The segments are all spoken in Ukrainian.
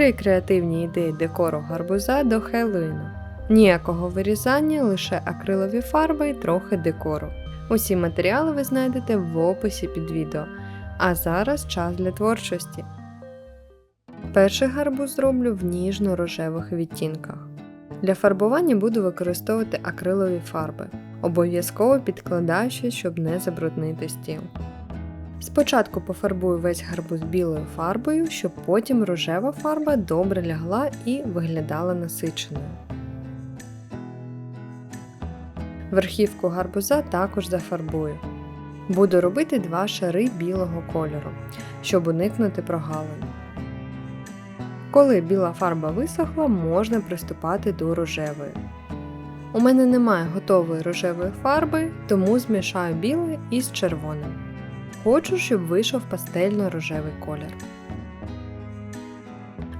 Три креативні ідеї декору гарбуза до Хеллоїну. Ніякого вирізання, лише акрилові фарби і трохи декору. Усі матеріали ви знайдете в описі під відео. А зараз час для творчості. Перший гарбуз зроблю в ніжно-рожевих відтінках. Для фарбування буду використовувати акрилові фарби, обов'язково підкладаючи, щоб не забруднити стіл. Спочатку пофарбую весь гарбуз білою фарбою, щоб потім рожева фарба добре лягла і виглядала насиченою. Верхівку гарбуза також зафарбую. Буду робити два шари білого кольору, щоб уникнути прогалин. Коли біла фарба висохла, можна приступати до рожевої. У мене немає готової рожевої фарби, тому змішаю біле із червоним. Хочу, щоб вийшов пастельно-рожевий колір.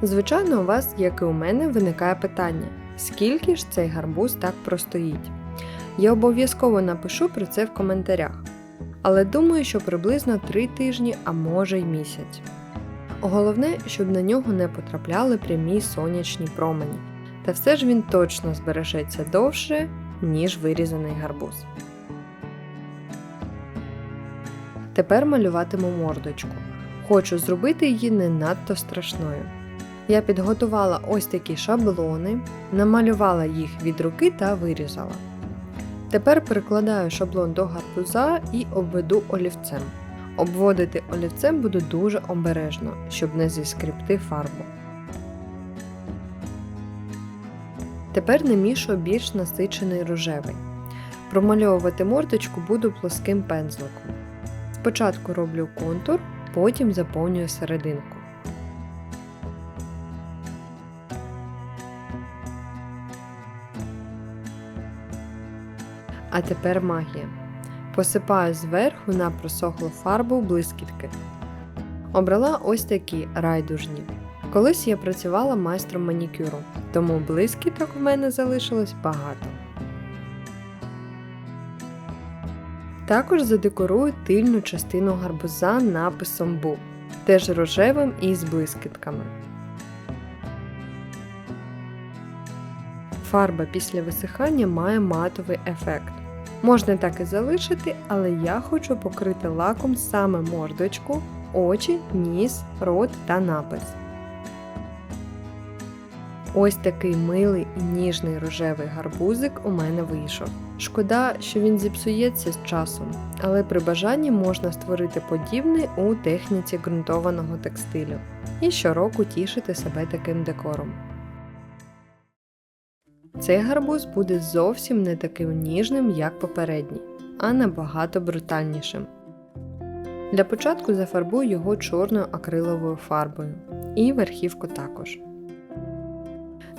Звичайно, у вас, як і у мене, виникає питання, скільки ж цей гарбуз так простоїть. Я обов'язково напишу про це в коментарях. Але думаю, що приблизно 3 тижні, а може й місяць. Головне, щоб на нього не потрапляли прямі сонячні промені, та все ж він точно збережеться довше, ніж вирізаний гарбуз. Тепер малюватиму мордочку. Хочу зробити її не надто страшною. Я підготувала ось такі шаблони, намалювала їх від руки та вирізала. Тепер прикладаю шаблон до гарбуза і обведу олівцем. Обводити олівцем буду дуже обережно, щоб не зіскріпти фарбу. Тепер намішую більш насичений рожевий. Промальовувати мордочку буду плоским пензликом. Спочатку роблю контур, потім заповнюю серединку. А тепер магія. Посипаю зверху на просохлу фарбу блискітки. Обрала ось такі райдужні. Колись я працювала майстром манікюру, тому блискіток в мене залишилось багато. Також задекорую тильну частину гарбуза написом Бу, теж рожевим і з блискітками. Фарба після висихання має матовий ефект. Можна так і залишити, але я хочу покрити лаком саме мордочку, очі, ніс, рот та напис. Ось такий милий і ніжний рожевий гарбузик у мене вийшов. Шкода, що він зіпсується з часом, але при бажанні можна створити подібний у техніці ґрунтованого текстилю і щороку тішити себе таким декором. Цей гарбуз буде зовсім не таким ніжним, як попередній, а набагато брутальнішим. Для початку зафарбую його чорною акриловою фарбою і верхівку також.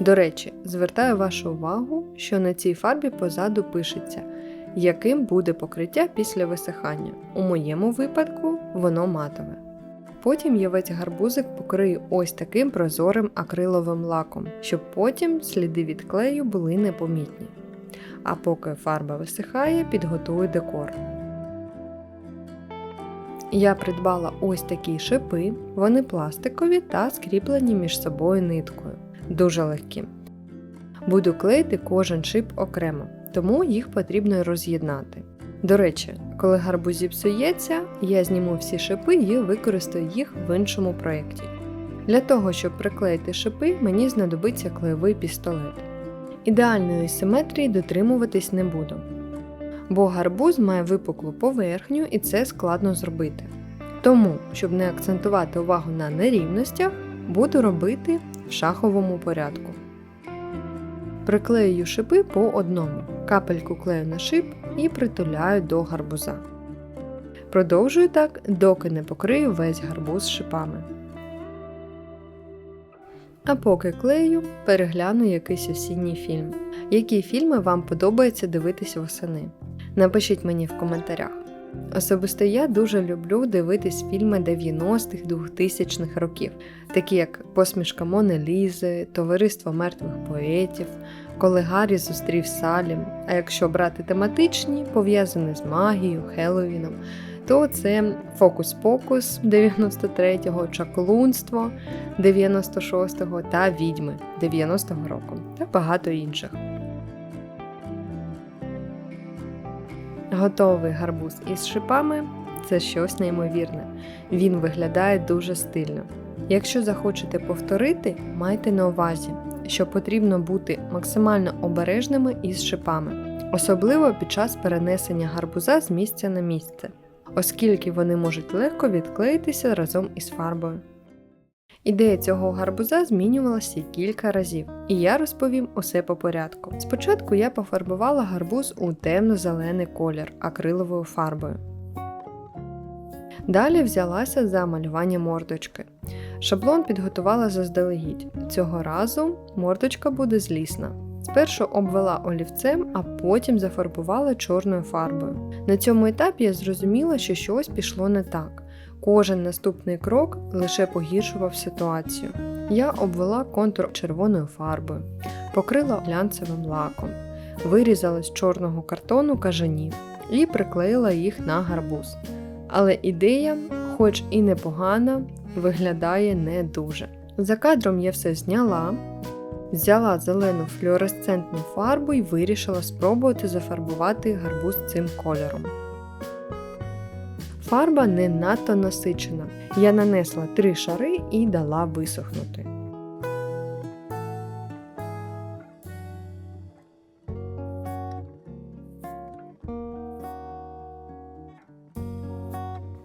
До речі, звертаю вашу увагу, що на цій фарбі позаду пишеться, яким буде покриття після висихання. У моєму випадку воно матове. Потім я весь гарбузик покрию ось таким прозорим акриловим лаком, щоб потім сліди від клею були непомітні. А поки фарба висихає, підготую декор. Я придбала ось такі шипи, вони пластикові та скріплені між собою ниткою. Дуже легкі. Буду клеїти кожен шип окремо, тому їх потрібно роз'єднати. До речі, коли гарбуз зіпсується, я зніму всі шипи і використаю їх в іншому проєкті. Для того, щоб приклеїти шипи, мені знадобиться клеєвий пістолет. Ідеальної симетрії дотримуватись не буду, бо гарбуз має випуклу поверхню і це складно зробити. Тому, щоб не акцентувати увагу на нерівностях, буду робити в шаховому порядку. Приклею шипи по одному, капельку клею на шип і притуляю до гарбуза. Продовжую так, доки не покрию весь гарбуз шипами. А поки клею, перегляну якийсь осінній фільм. Які фільми вам подобається дивитися восени? Напишіть мені в коментарях. Особисто я дуже люблю дивитись фільми 90-х 2000-х років, такі як Посмішка Мони Лізи, Товариство мертвих поетів, Коли Гаррі зустрів Салім. А якщо брати тематичні, пов'язані з магією, Хеллоуіном, то це фокус-покус 93-го, чаклунство 96-го та відьми 90-го року та багато інших. Готовий гарбуз із шипами це щось неймовірне. Він виглядає дуже стильно. Якщо захочете повторити, майте на увазі, що потрібно бути максимально обережними із шипами, особливо під час перенесення гарбуза з місця на місце, оскільки вони можуть легко відклеїтися разом із фарбою. Ідея цього гарбуза змінювалася кілька разів, і я розповім усе по порядку. Спочатку я пофарбувала гарбуз у темно-зелений колір акриловою фарбою. Далі взялася за малювання мордочки. Шаблон підготувала заздалегідь. Цього разу мордочка буде злісна. Спершу обвела олівцем, а потім зафарбувала чорною фарбою. На цьому етапі я зрозуміла, що щось пішло не так. Кожен наступний крок лише погіршував ситуацію. Я обвела контур червоною фарбою, покрила глянцевим лаком, вирізала з чорного картону кажанів і приклеїла їх на гарбуз. Але ідея, хоч і непогана, виглядає не дуже. За кадром я все зняла, взяла зелену флюоресцентну фарбу і вирішила спробувати зафарбувати гарбуз цим кольором. Фарба не надто насичена. Я нанесла три шари і дала висохнути.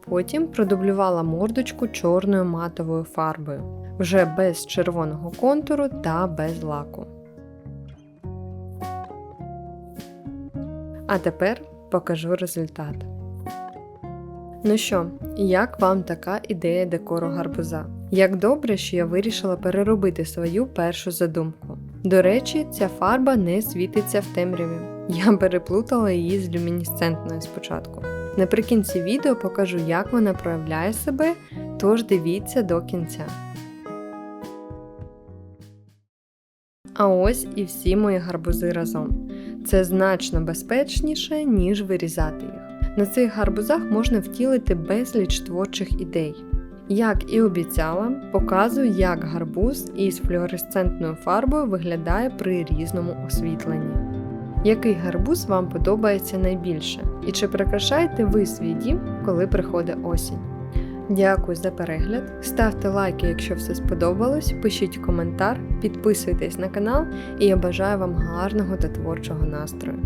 Потім продублювала мордочку чорною матовою фарбою, вже без червоного контуру та без лаку. А тепер покажу результат. Ну що, як вам така ідея декору гарбуза? Як добре, що я вирішила переробити свою першу задумку. До речі, ця фарба не світиться в темряві. Я переплутала її з люмінесцентною спочатку. Наприкінці відео покажу, як вона проявляє себе, тож дивіться до кінця. А ось і всі мої гарбузи разом. Це значно безпечніше, ніж вирізати їх. На цих гарбузах можна втілити безліч творчих ідей. Як і обіцяла, показую, як гарбуз із флюоресцентною фарбою виглядає при різному освітленні. Який гарбуз вам подобається найбільше? І чи прикрашаєте ви свій дім, коли приходить осінь? Дякую за перегляд. Ставте лайки, якщо все сподобалось, пишіть коментар, підписуйтесь на канал, і я бажаю вам гарного та творчого настрою.